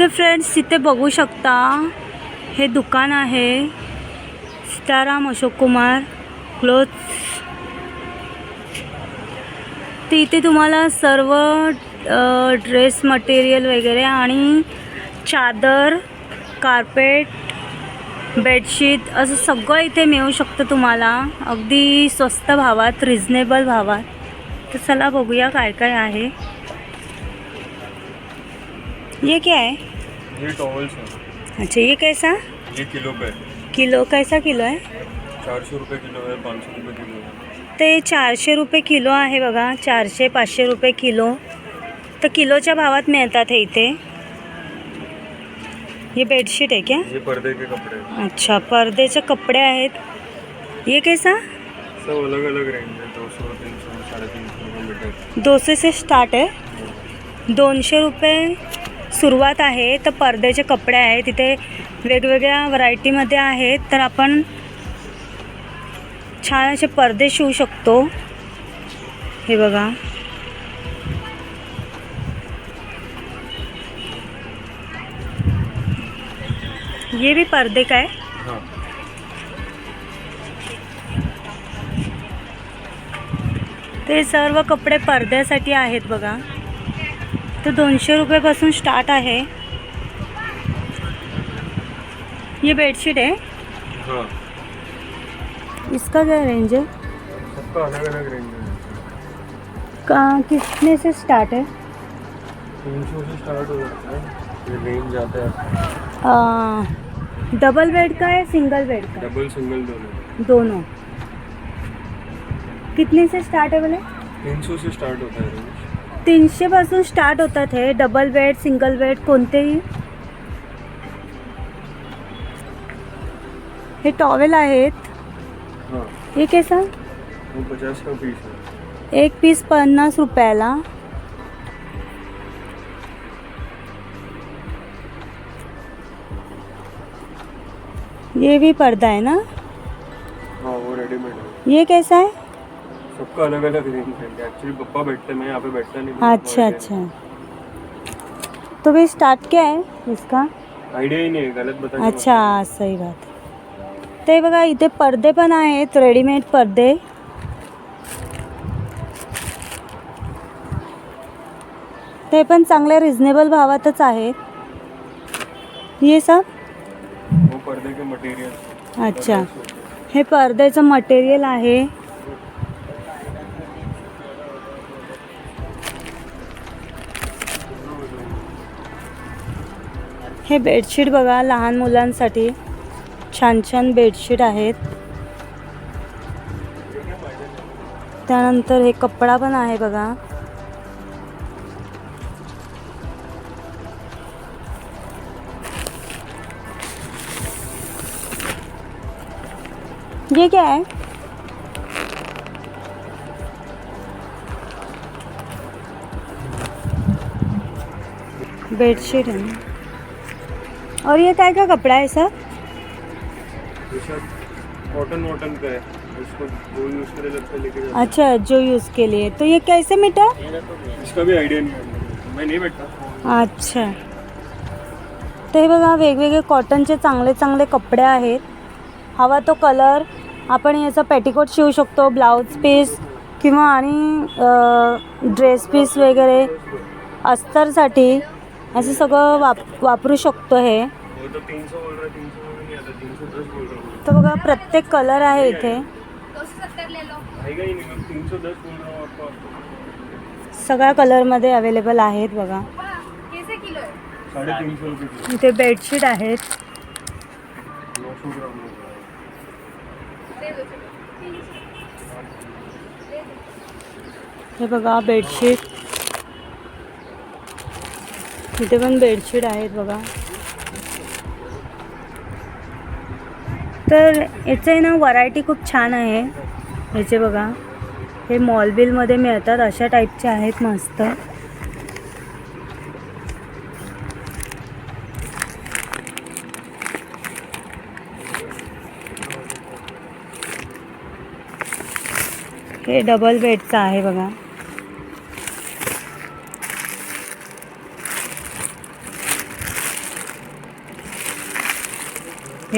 तर फ्रेंड्स तिथे बघू शकता हे दुकान आहे. सीताराम अशोक कुमार क्लोथ्स इथे तुम्हाला सर्व ड्रेस मटेरियल वगैरे आणि चादर कार्पेट बेडशीट असं सगळं इथे मिळू शकतं तुम्हाला. अगदी स्वस्त भावात रिजनेबल भावात. तर चला बघूया काय काय आहे. ये क्या? है ये टॉवल्स है अच्छा ये कैसा? ये किलो पे. है किलो कैसा किलो आहे? चार सौ रुपये किलो है पाँच सौ रुपये किलो है ते चारशे रुपये किलो आहे बघा चारशे पाचशे रुपये किलो. तर किलोच्या भावात मिळतात हे इथे. ये बेडशीट आहे क्या? ये पर्दे के कपड़े हैं अच्छा पर्देचे कपडे आहेत. ये कैसा? सब अलग अलग रेंज है दो सौ तीन सौ साढ़े तीन सौ दोनशे से स्टार्ट आहे. दोनशे रुपये सुरुवात आहे तर पडद्याचे कपडे आहेत तिथे वेगवेगळ्या व्हरायटीमध्ये आहेत तर आपण छान असे पडदे शिवू शकतो. हे बघा. ये भी पर्दे का है. हाँ ते सर्व कपडे पडद्यासाठी आहेत बघा. तर दोनशे रुपयापासून स्टार्ट आहे. ये बेडशीट है हाँ. इसका क्या रेंज है? सबका अलग अलग रेंज है। का कितने से स्टार्ट है? तीन सौ से स्टार्ट हो जाता है। ये रेंज आता है। आ, डबल बेड का है सिंगल बेड का? डबल सिंगल दोनों। दोनों। कितने से स्टार्ट है बोले? तीन सौ से स्टार्ट होता है रेंज तीनशेपासून स्टार्ट होतात हे. डबल बेड सिंगल बेड कोणतेही. हे टॉवेल आहेत. हाँ. कैसा का एक पीस पन्नास रुपयाला. ये भी पर्दा है ना? हाँ वो रेडीमेड है ये कैसा है? सबका अलग अलग रेंज है। एक्चुअली पप्पा बैठते मैं यहाँ पे बैठता नहीं अच्छा अच्छा। तो भाई स्टार्ट क्या है इसका? आयडिया ही नहीं है गलत बता अच्छा सही बात ते बघा इथे पडदे पण आहेत रेडीमेड पडदे ते पण चांगल्या रिझनेबल भावातच आहेत. ये सब? वो पर्दे के मटेरियल अच्छा. हे पडद्याचं मटेरियल आहे. हे बेडशीट बघा लहान मुलांसाठी छान छान बेडशीट आहेत. त्यानंतर हे कपडा पण आहे बघा. ये क्या है बेडशीट आहे और ये काय का कपड़ा है सर? कॉटन वॉटन का है। उसको जो यूज़ करे लेके अच्छा जो यूज़ के लिए। तो ये कैसे मीटर। इसका भी आइडिया नहीं है। मैं नहीं बैठता। अच्छा। ते बघा वेगवेगळे कॉटनचे चांगले चांगले कपडे आहेत। हवा तो कलर आपण याचा पेटिकोट शिवू शकतो ब्लाऊज पीस किंवा आणि ड्रेस पीस वगैरे अस्तरसाठी असं सगळं वाप वापरू शकतो हे. है तर बघा प्रत्येक कलर आहे इथे. सगळ्या कलरमध्ये अवेलेबल आहेत बघा. इथे बेडशीट आहेत. हे बघा बेडशीट इथे पण बेडशीट आहेत बघा. तर याचे ना व्हरायटी खूप छान आहे. याचे बघा. हे मॉलबिलमध्ये मिळतात अशा टाईपचे आहेत मस्त. हे डबल बेडचं आहे बघा.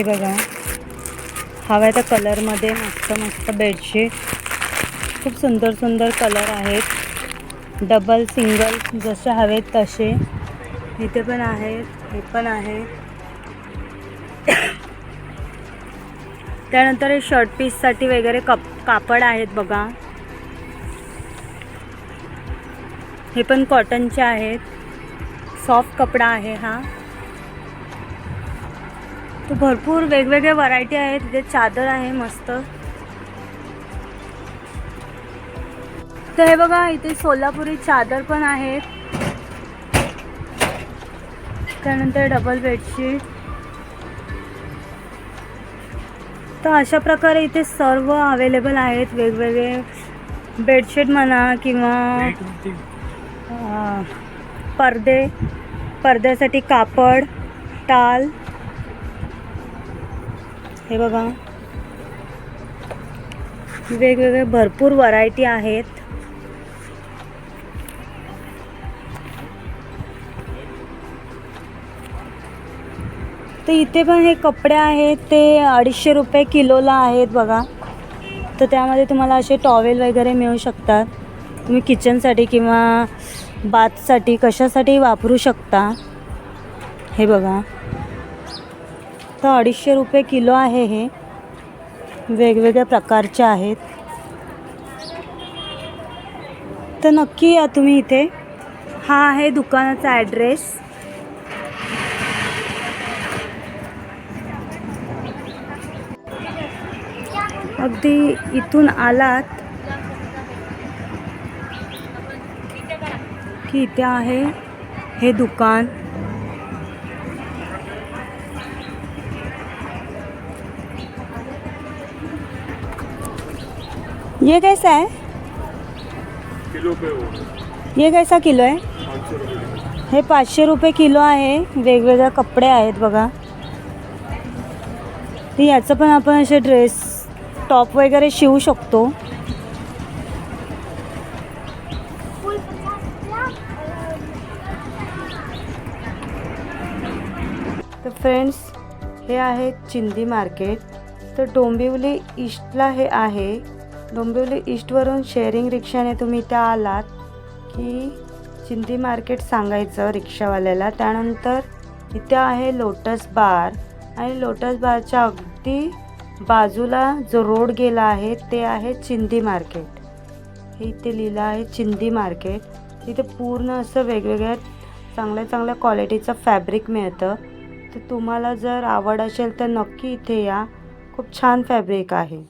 हे बघा. हव्या त्या कलरमध्ये मस्त मस्त बेडशीट खूप सुंदर सुंदर कलर आहेत. डबल सिंगल जसे हवेत तसे. इथे पण आहेत हे पण आहे त्यानंतर हे शर्ट पीससाठी वगैरे कप कापड आहेत बघा. हे पण कॉटनचे आहेत. सॉफ्ट कपडा आहे हा. भरपूर वेगवेगळे व्हरायटी आहेत. तिथे चादर आहे मस्त. तर हे बघा इथे सोलापुरी चादर पण आहेत. त्यानंतर डबल बेडशीट तर अशा प्रकारे इथे सर्व अवेलेबल आहेत. वेगवेगळे बेडशीट म्हणा किंवा पडदे पडद्यासाठी कापड टाल. हे बघा. वेगवेगळे भरपूर व्हरायटी आहेत. तर इथे पण हे कपडे आहेत ते अडीचशे रुपये किलोला आहेत बघा. तर त्यामध्ये तुम्हाला असे टॉवेल वगैरे मिळू शकतात. तुम्ही किचनसाठी किंवा बाथसाठी कशासाठी वापरू शकता. हे बघा. तर अडीचशे रुपये किलो आहे हे. वेगवेगळ्या प्रकारचे आहेत. तर नक्की या तुम्ही इथे. हा आहे दुकानाचा ॲड्रेस अगदी इथून आलात. की इथे आहे हे दुकान. ये कैसा है? किलो पे हो। ये कैसा किलो आहे हे पाचशे रुपये किलो आहे. वेगवेगळे कपडे आहेत बघा. तर याचं पण आपण असे ड्रेस टॉप वगैरे शिवू शकतो. तर फ्रेंड्स हे आहे चिंदी मार्केट तर डोंबिवली ईस्टला हे आहे. डोंबिवली ईस्टवरून शेअरिंग रिक्षाने तुम्ही इथे आलात की चिंदी मार्केट सांगायचं रिक्षावाल्याला. त्यानंतर इथे आहे लोटस बार आणि लोटस बारच्या अगदी बाजूला जो रोड गेला आहे ते आहे चिंदी मार्केट. हे इथे लिहिलं आहे चिंदी मार्केट. तिथे पूर्ण असं वेगवेगळ्या चांगल्या चांगल्या क्वालिटीचं फॅब्रिक मिळतं. तर तुम्हाला जर आवड असेल तर नक्की इथे या. खूप छान फॅब्रिक आहे.